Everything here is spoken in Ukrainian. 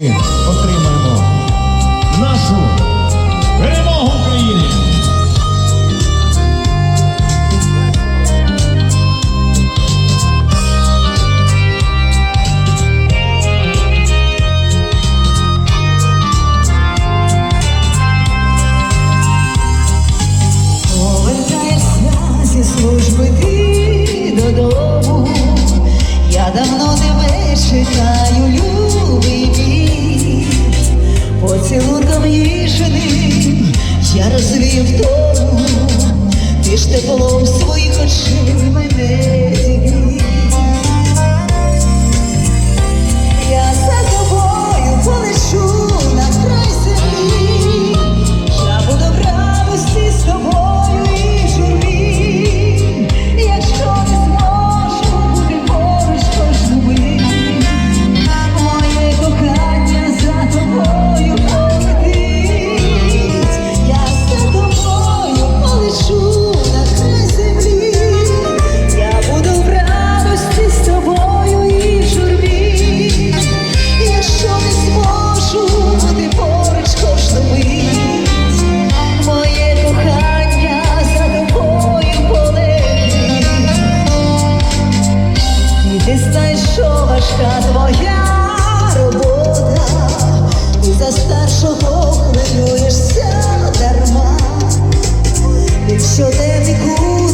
Отримаємо нашу перемогу України. Повертаєшся зі служби ти додому. Я давно тебе чекаю. гору, ти ж теплом своїх очей мене. Тяжка твоя робота, і за старшого хвилюєшся дарма, якщо тебе куди.